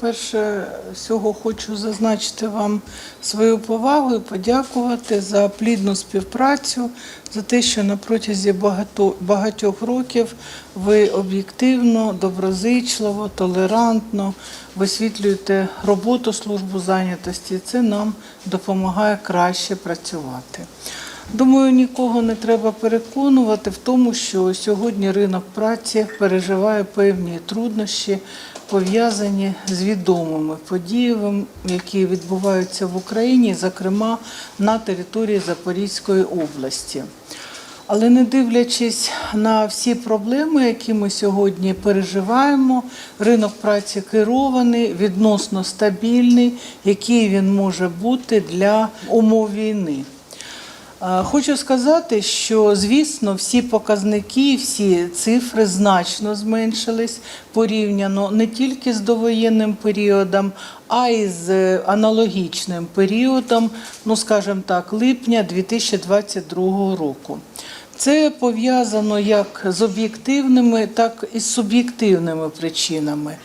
Перше всього хочу зазначити вам свою повагу і подякувати за плідну співпрацю, за те, що на протязі багатьох років ви об'єктивно, доброзичливо, толерантно висвітлюєте роботу службу зайнятості. Це нам допомагає краще працювати. Думаю, нікого не треба переконувати в тому, що сьогодні ринок праці переживає певні труднощі, пов'язані з відомими подіями, які відбуваються в Україні, зокрема на території Запорізької області. Але не дивлячись на всі проблеми, які ми сьогодні переживаємо, ринок праці керований, відносно стабільний, який він може бути для умов війни. Е, Хочу сказати, що звісно всі показники, всі цифри значно зменшились порівняно не тільки з довоєнним періодом, а й з аналогічним періодом, ну скажімо так, липня 2022 року. Це пов'язано як з об'єктивними, так і з суб'єктивними причинами.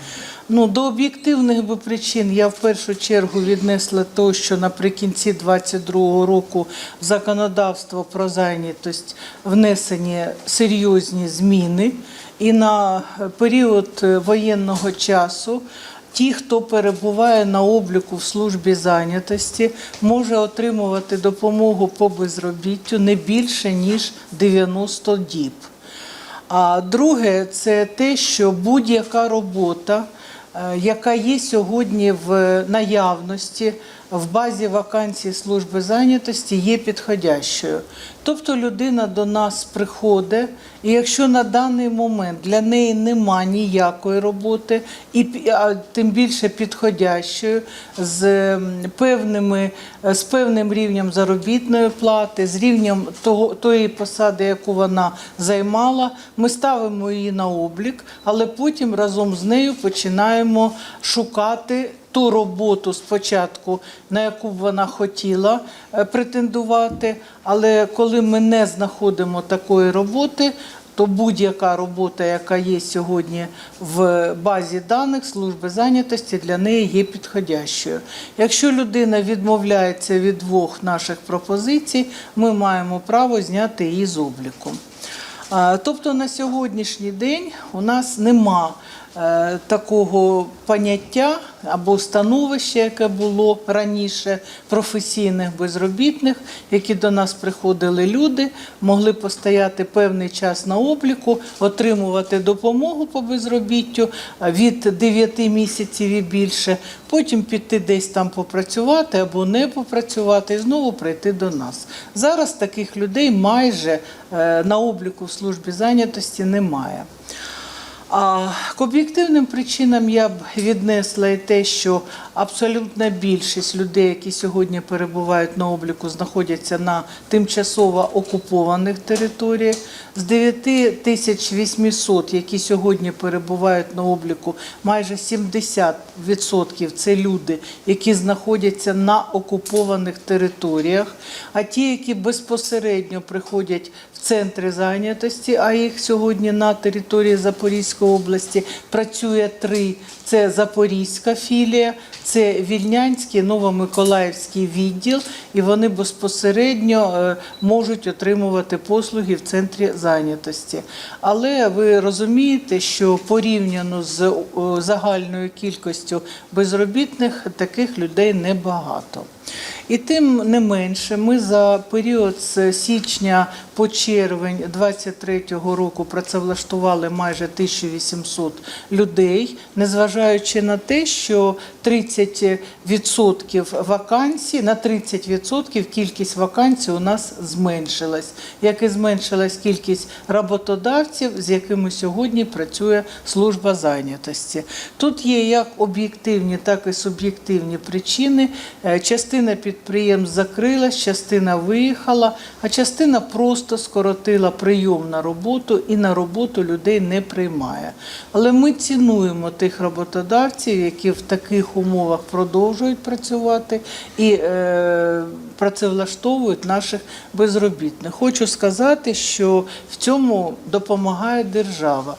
Ну, до об'єктивних би причин я в першу чергу віднесла те, що наприкінці 2022 року законодавство про зайнятість внесені серйозні зміни, і на період воєнного часу Ті, хто перебуває на обліку в службі зайнятості, може отримувати допомогу по безробіттю не більше ніж 90 діб. А друге, це те, що будь-яка робота, е, яка є сьогодні в наявності в базі вакансій служби зайнятості, є підходящою. Тобто людина до нас приходить, і якщо на даний момент для неї нема ніякої роботи, і а тим більше підходящою, з певними з певним рівнем заробітної плати, з рівнем того тої посади, яку вона займала, ми ставимо її на облік, але потім разом з нею починаємо шукати ту роботу спочатку, на яку б вона хотіла е, претендувати. Але коли ми не знаходимо такої роботи, то будь-яка робота, яка є сьогодні в базі даних служби зайнятості, для неї є підходящою. Якщо людина відмовляється від двох наших пропозицій, ми маємо право зняти її з обліку. Тобто на сьогоднішній день у нас нема такого поняття або становища, яке було раніше професійних безробітних, які до нас приходили люди, могли постояти певний час на обліку, отримувати допомогу по безробіттю е, від 9 місяців і більше, потім піти десь там попрацювати або не попрацювати і знову прийти до нас. Зараз таких людей майже е, на обліку в службі зайнятості немає. А к об'єктивним причинам я б віднесла і те, що абсолютна більшість людей, які сьогодні перебувають на обліку, знаходяться на тимчасово окупованих територіях. З 9 тисяч які сьогодні перебувають на обліку, майже 70% це люди, які знаходяться на окупованих територіях. А ті, які безпосередньо приходять в центри зайнятості, а їх сьогодні на території Запорізької області працює три. Це Запорізька філія, це Вільнянський, Новомиколаївський відділ, і вони безпосередньо е, можуть отримувати послуги в центрі зайнятості. Але ви розумієте, що порівняно з е, загальною кількістю безробітних таких людей небагато. І тим не менше, ми за період з січня по червень 2023 року працевлаштували майже 1800 людей, незважаючи на те, що 30% вакансій, на 30% кількість вакансій у нас зменшилась, як і зменшилась кількість роботодавців, з якими сьогодні працює служба зайнятості. Тут є як об'єктивні, так і суб'єктивні причини. Е, Частина підприємств закрилась, частина виїхала, а частина просто скоротила прийом на роботу і на роботу людей не приймає. Але ми цінуємо тих роботодавців, які в таких умовах продовжують працювати і е, працевлаштовують наших безробітних. Хочу сказати, що в цьому допомагає держава.